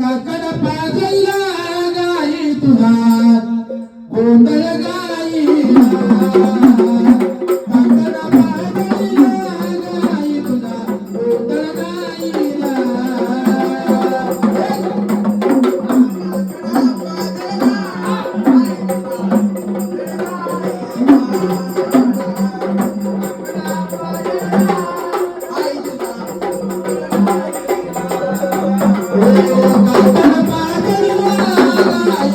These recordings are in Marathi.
काकड पाजला गाई तुझा.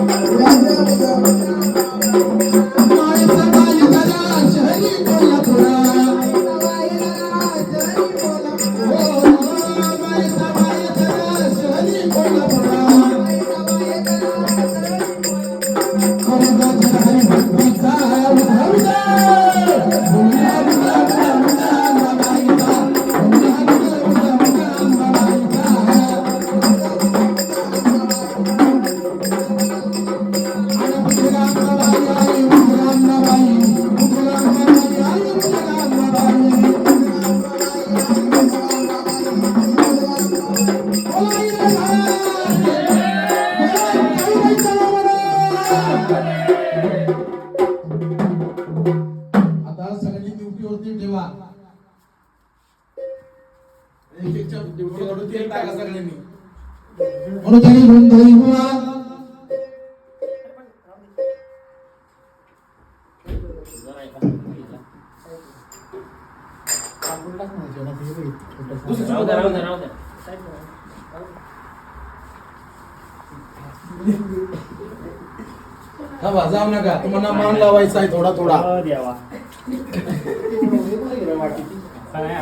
गाई तुझा आता सगळी ड्युटीवरती ठेवा. एक एकच्या ड्युटीवरून तेल टाका सगळ्यांनी. म्हणून त्यांनी थांबा जाऊ नका तुम्हाला मान लावायचा आहे थोडा थोडा देवा. काय